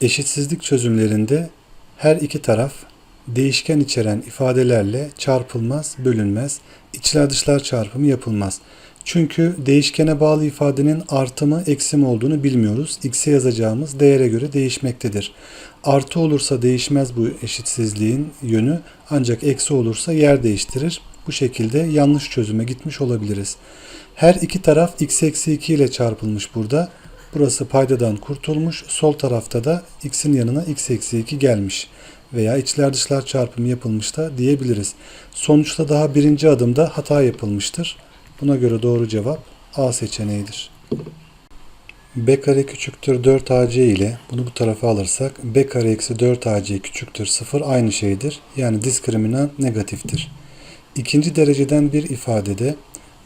Eşitsizlik çözümlerinde her iki taraf değişken içeren ifadelerle çarpılmaz, bölünmez, içler dışlar çarpımı yapılmaz. Çünkü değişkene bağlı ifadenin artı mı eksi mi olduğunu bilmiyoruz. X'e yazacağımız değere göre değişmektedir. Artı olursa değişmez bu eşitsizliğin yönü ancak eksi olursa yer değiştirir. Bu şekilde yanlış çözüme gitmiş olabiliriz. Her iki taraf x eksi 2 ile çarpılmış burada. Burası paydadan kurtulmuş. Sol tarafta da x'in yanına x eksi 2 gelmiş. Veya içler dışlar çarpımı yapılmış da diyebiliriz. Sonuçta daha birinci adımda hata yapılmıştır. Buna göre doğru cevap A seçeneğidir. B kare küçüktür 4AC ile bunu bu tarafa alırsak B kare eksi 4AC küçüktür 0 aynı şeydir. Yani diskriminant negatiftir. İkinci dereceden bir ifadede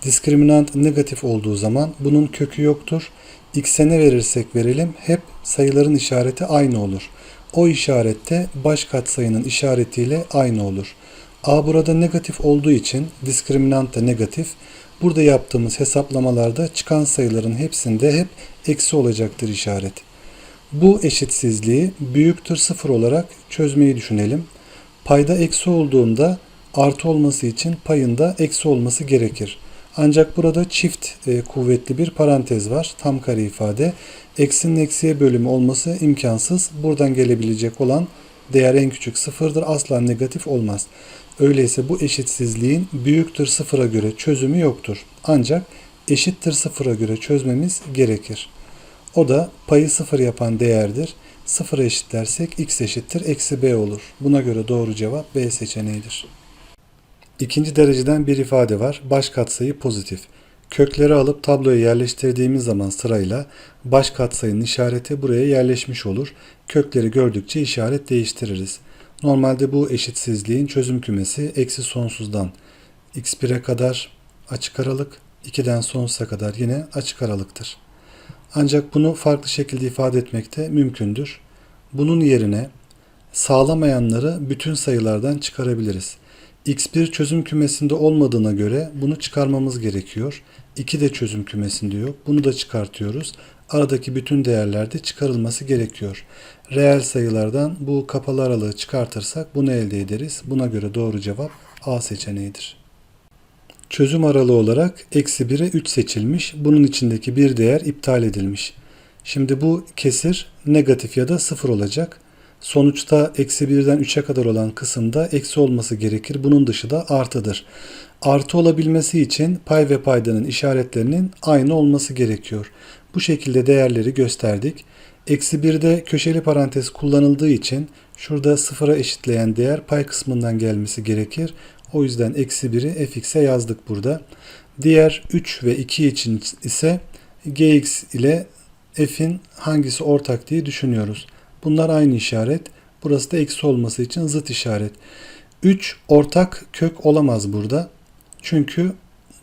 diskriminant negatif olduğu zaman bunun kökü yoktur. X'e ne verirsek verelim hep sayıların işareti aynı olur. O işarette baş katsayının işaretiyle aynı olur. A burada negatif olduğu için diskriminant da negatif. Burada yaptığımız hesaplamalarda çıkan sayıların hepsinde hep eksi olacaktır işaret. Bu eşitsizliği büyüktür sıfır olarak çözmeyi düşünelim. Payda eksi olduğunda artı olması için payında eksi olması gerekir. Ancak burada çift e, kuvvetli bir parantez var. Tam kare ifade. Eksinin eksiye bölümü olması imkansız. Buradan gelebilecek olan değer en küçük sıfırdır. Asla negatif olmaz. Öyleyse bu eşitsizliğin büyüktür sıfıra göre çözümü yoktur. Ancak eşittir sıfıra göre çözmemiz gerekir. O da payı sıfır yapan değerdir. Sıfıra eşitlersek x eşittir eksi b olur. Buna göre doğru cevap B seçeneğidir. İkinci dereceden bir ifade var. Baş katsayı pozitif. Kökleri alıp tabloya yerleştirdiğimiz zaman sırayla baş katsayının işareti buraya yerleşmiş olur. Kökleri gördükçe işaret değiştiririz. Normalde bu eşitsizliğin çözüm kümesi eksi sonsuzdan x1'e kadar açık aralık, 2'den sonsuza kadar yine açık aralıktır. Ancak bunu farklı şekilde ifade etmek de mümkündür. Bunun yerine sağlamayanları bütün sayılardan çıkarabiliriz. X1 çözüm kümesinde olmadığına göre bunu çıkarmamız gerekiyor. 2 de çözüm kümesinde yok. Bunu da çıkartıyoruz. Aradaki bütün değerlerde çıkarılması gerekiyor. Reel sayılardan bu kapalı aralığı çıkartırsak bunu elde ederiz. Buna göre doğru cevap A seçeneğidir. Çözüm aralığı olarak eksi 1'e 3 seçilmiş. Bunun içindeki bir değer iptal edilmiş. Şimdi bu kesir negatif ya da sıfır olacak. Sonuçta eksi 1'den 3'e kadar olan kısımda eksi olması gerekir. Bunun dışı da artıdır. Artı olabilmesi için pay ve paydanın işaretlerinin aynı olması gerekiyor. Bu şekilde değerleri gösterdik. Eksi 1'de köşeli parantez kullanıldığı için şurada sıfıra eşitleyen değer pay kısmından gelmesi gerekir. O yüzden eksi 1'i fx'e yazdık burada. Diğer 3 ve 2 için ise gx ile f'in hangisi ortak diye düşünüyoruz. Bunlar aynı işaret. Burası da eksi olması için zıt işaret. 3 ortak kök olamaz burada. Çünkü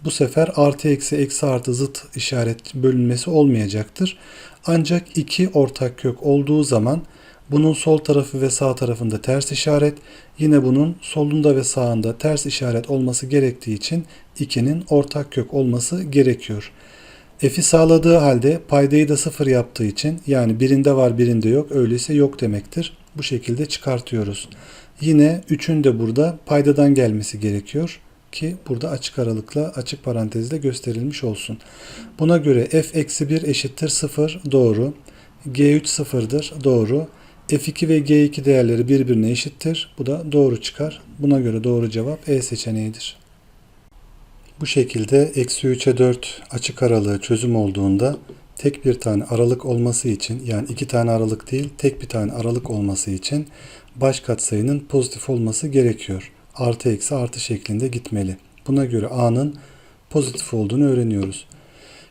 bu sefer artı eksi eksi artı zıt işaret bölünmesi olmayacaktır. Ancak iki ortak kök olduğu zaman bunun sol tarafı ve sağ tarafında ters işaret, yine bunun solunda ve sağında ters işaret olması gerektiği için 2'nin ortak kök olması gerekiyor. F'i sağladığı halde paydayı da sıfır yaptığı için yani birinde var birinde yok öyleyse yok demektir. Bu şekilde çıkartıyoruz. Yine 3'ün de burada paydadan gelmesi gerekiyor ki burada açık aralıkla açık parantezle gösterilmiş olsun. Buna göre f eksi 1 eşittir 0 doğru. G3 sıfırdır doğru. F2 ve G2 değerleri birbirine eşittir. Bu da doğru çıkar. Buna göre doğru cevap E seçeneğidir. Bu şekilde eksi 3'e 4 açık aralığı çözüm olduğunda tek bir tane aralık olması için yani iki tane aralık değil tek bir tane aralık olması için baş katsayının pozitif olması gerekiyor artı eksi artı şeklinde gitmeli. Buna göre a'nın pozitif olduğunu öğreniyoruz.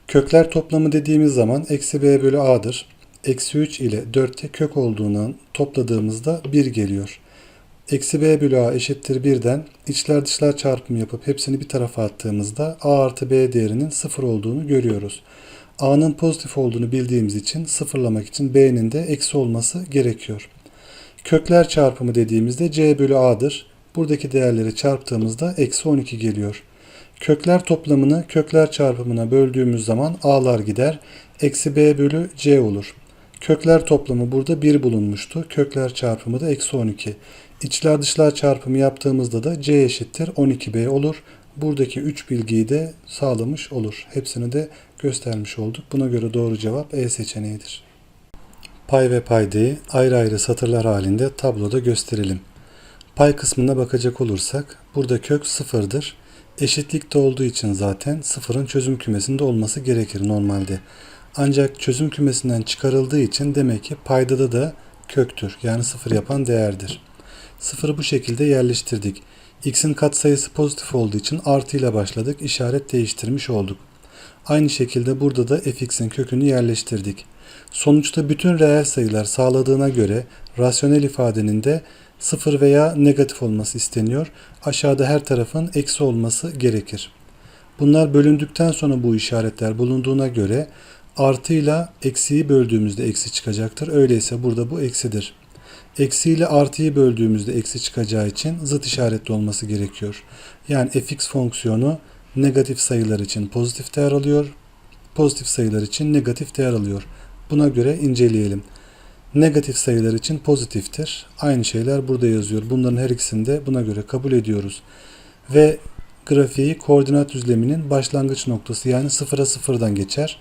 Kökler toplamı dediğimiz zaman eksi b bölü a'dır. Eksi 3 ile 4'te kök olduğundan topladığımızda 1 geliyor. Eksi b bölü a eşittir 1'den içler dışlar çarpımı yapıp hepsini bir tarafa attığımızda a artı b değerinin 0 olduğunu görüyoruz. a'nın pozitif olduğunu bildiğimiz için sıfırlamak için b'nin de eksi olması gerekiyor. Kökler çarpımı dediğimizde c bölü a'dır. Buradaki değerleri çarptığımızda eksi 12 geliyor. Kökler toplamını kökler çarpımına böldüğümüz zaman a'lar gider. Eksi b bölü c olur. Kökler toplamı burada 1 bulunmuştu. Kökler çarpımı da eksi 12. İçler dışlar çarpımı yaptığımızda da c eşittir 12b olur. Buradaki 3 bilgiyi de sağlamış olur. Hepsini de göstermiş olduk. Buna göre doğru cevap E seçeneğidir. Pay ve paydayı ayrı ayrı satırlar halinde tabloda gösterelim. Pay kısmına bakacak olursak burada kök sıfırdır. Eşitlikte olduğu için zaten sıfırın çözüm kümesinde olması gerekir normalde. Ancak çözüm kümesinden çıkarıldığı için demek ki paydada da köktür. Yani sıfır yapan değerdir. Sıfırı bu şekilde yerleştirdik. X'in katsayısı pozitif olduğu için artı ile başladık. İşaret değiştirmiş olduk. Aynı şekilde burada da fx'in kökünü yerleştirdik. Sonuçta bütün reel sayılar sağladığına göre rasyonel ifadenin de sıfır veya negatif olması isteniyor. Aşağıda her tarafın eksi olması gerekir. Bunlar bölündükten sonra bu işaretler bulunduğuna göre artıyla eksiyi böldüğümüzde eksi çıkacaktır. Öyleyse burada bu eksidir. Eksi ile artıyı böldüğümüzde eksi çıkacağı için zıt işaretli olması gerekiyor. Yani fx fonksiyonu negatif sayılar için pozitif değer alıyor, pozitif sayılar için negatif değer alıyor. Buna göre inceleyelim. Negatif sayılar için pozitiftir. Aynı şeyler burada yazıyor. Bunların her ikisini de buna göre kabul ediyoruz. Ve grafiği koordinat düzleminin başlangıç noktası yani sıfıra sıfırdan geçer.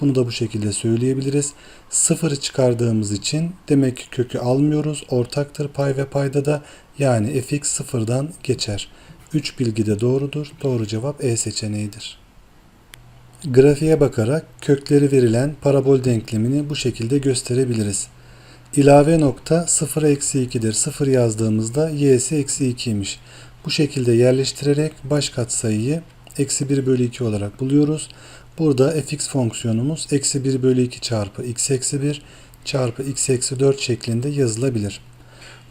Bunu da bu şekilde söyleyebiliriz. Sıfırı çıkardığımız için demek ki kökü almıyoruz. Ortaktır pay ve payda da yani fx sıfırdan geçer. 3 bilgi de doğrudur. Doğru cevap E seçeneğidir. Grafiğe bakarak kökleri verilen parabol denklemini bu şekilde gösterebiliriz. İlave nokta 0 eksi 2'dir. 0 yazdığımızda y'si eksi 2'ymiş. Bu şekilde yerleştirerek baş katsayıyı eksi 1 bölü 2 olarak buluyoruz. Burada fx fonksiyonumuz eksi 1 bölü 2 çarpı x eksi 1 çarpı x eksi 4 şeklinde yazılabilir.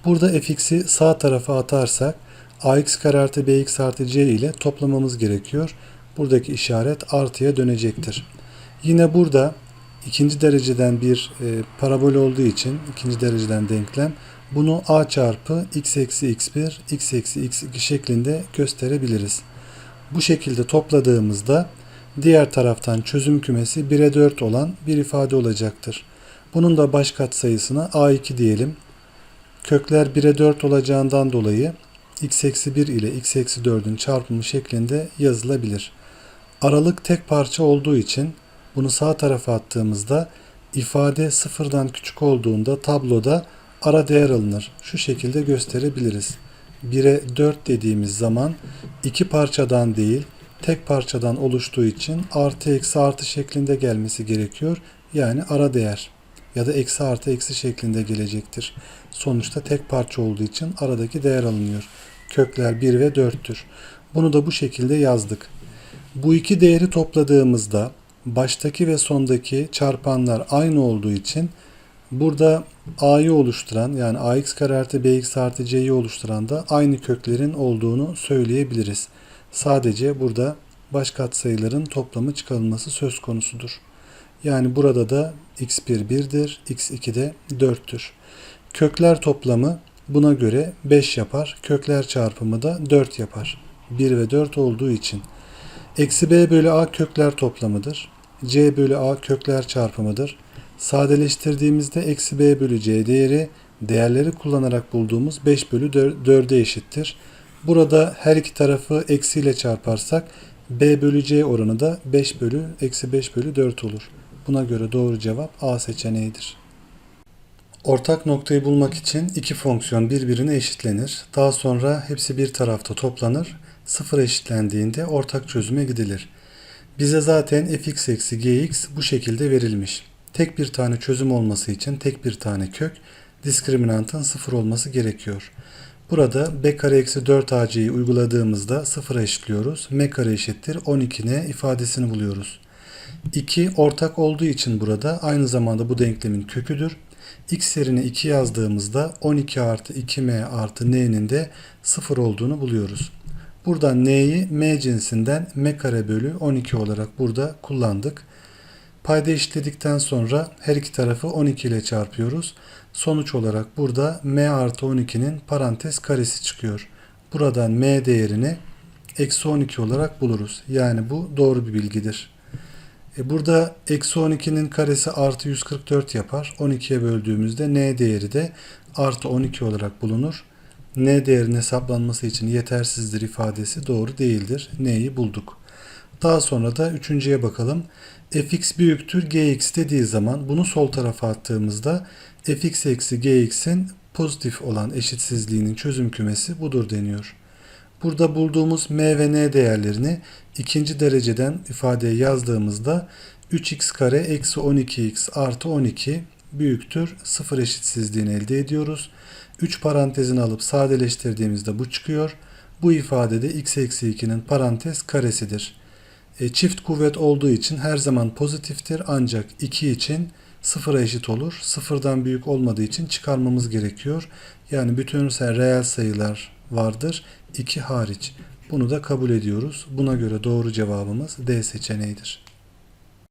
Burada fx'i sağ tarafa atarsak ax kare artı bx artı c ile toplamamız gerekiyor. Buradaki işaret artıya dönecektir. Yine burada ikinci dereceden bir e, parabol olduğu için ikinci dereceden denklem bunu a çarpı x eksi x1 x eksi x2 şeklinde gösterebiliriz. Bu şekilde topladığımızda diğer taraftan çözüm kümesi 1'e 4 olan bir ifade olacaktır. Bunun da baş katsayısına a2 diyelim. Kökler 1'e 4 olacağından dolayı x eksi 1 ile x eksi 4'ün çarpımı şeklinde yazılabilir. Aralık tek parça olduğu için bunu sağ tarafa attığımızda ifade sıfırdan küçük olduğunda tabloda ara değer alınır. Şu şekilde gösterebiliriz. 1'e 4 dediğimiz zaman iki parçadan değil tek parçadan oluştuğu için artı eksi artı şeklinde gelmesi gerekiyor. Yani ara değer ya da eksi artı eksi şeklinde gelecektir. Sonuçta tek parça olduğu için aradaki değer alınıyor. Kökler 1 ve 4'tür. Bunu da bu şekilde yazdık. Bu iki değeri topladığımızda baştaki ve sondaki çarpanlar aynı olduğu için burada a'yı oluşturan yani ax kare artı bx artı c'yi oluşturan da aynı köklerin olduğunu söyleyebiliriz. Sadece burada baş katsayıların toplamı çıkarılması söz konusudur. Yani burada da x1 1'dir, x2 de 4'tür. Kökler toplamı buna göre 5 yapar. Kökler çarpımı da 4 yapar. 1 ve 4 olduğu için. Eksi b bölü a kökler toplamıdır. c bölü a kökler çarpımıdır. Sadeleştirdiğimizde eksi b bölü c değeri değerleri kullanarak bulduğumuz 5 bölü 4'e eşittir. Burada her iki tarafı eksiyle çarparsak b bölü c oranı da 5 bölü eksi 5 bölü 4 olur. Buna göre doğru cevap A seçeneğidir. Ortak noktayı bulmak için iki fonksiyon birbirine eşitlenir. Daha sonra hepsi bir tarafta toplanır. Sıfır eşitlendiğinde ortak çözüme gidilir. Bize zaten fx eksi gx bu şekilde verilmiş. Tek bir tane çözüm olması için tek bir tane kök, diskriminantın sıfır olması gerekiyor. Burada b kare eksi 4ac'yi uyguladığımızda sıfıra eşitliyoruz. m kare eşittir 12n ifadesini buluyoruz. 2 ortak olduğu için burada aynı zamanda bu denklemin köküdür. x yerine 2 yazdığımızda 12 artı 2m artı n'nin de 0 olduğunu buluyoruz. Buradan n'yi m cinsinden m kare bölü 12 olarak burada kullandık. Payda eşitledikten sonra her iki tarafı 12 ile çarpıyoruz. Sonuç olarak burada m artı 12'nin parantez karesi çıkıyor. Buradan m değerini eksi 12 olarak buluruz. Yani bu doğru bir bilgidir. E burada eksi 12'nin karesi artı 144 yapar. 12'ye böldüğümüzde n değeri de artı 12 olarak bulunur. n değerinin hesaplanması için yetersizdir ifadesi doğru değildir. n'yi bulduk. Daha sonra da üçüncüye bakalım. fx büyüktür gx dediği zaman bunu sol tarafa attığımızda fx eksi gx'in pozitif olan eşitsizliğinin çözüm kümesi budur deniyor. Burada bulduğumuz m ve n değerlerini ikinci dereceden ifadeye yazdığımızda 3x kare eksi 12x artı 12 büyüktür 0 eşitsizliğini elde ediyoruz. 3 parantezini alıp sadeleştirdiğimizde bu çıkıyor. Bu ifadede x eksi 2'nin parantez karesidir. E, çift kuvvet olduğu için her zaman pozitiftir ancak 2 için sıfıra eşit olur. Sıfırdan büyük olmadığı için çıkarmamız gerekiyor. Yani bütünsel reel sayılar vardır. 2 hariç. Bunu da kabul ediyoruz. Buna göre doğru cevabımız D seçeneğidir.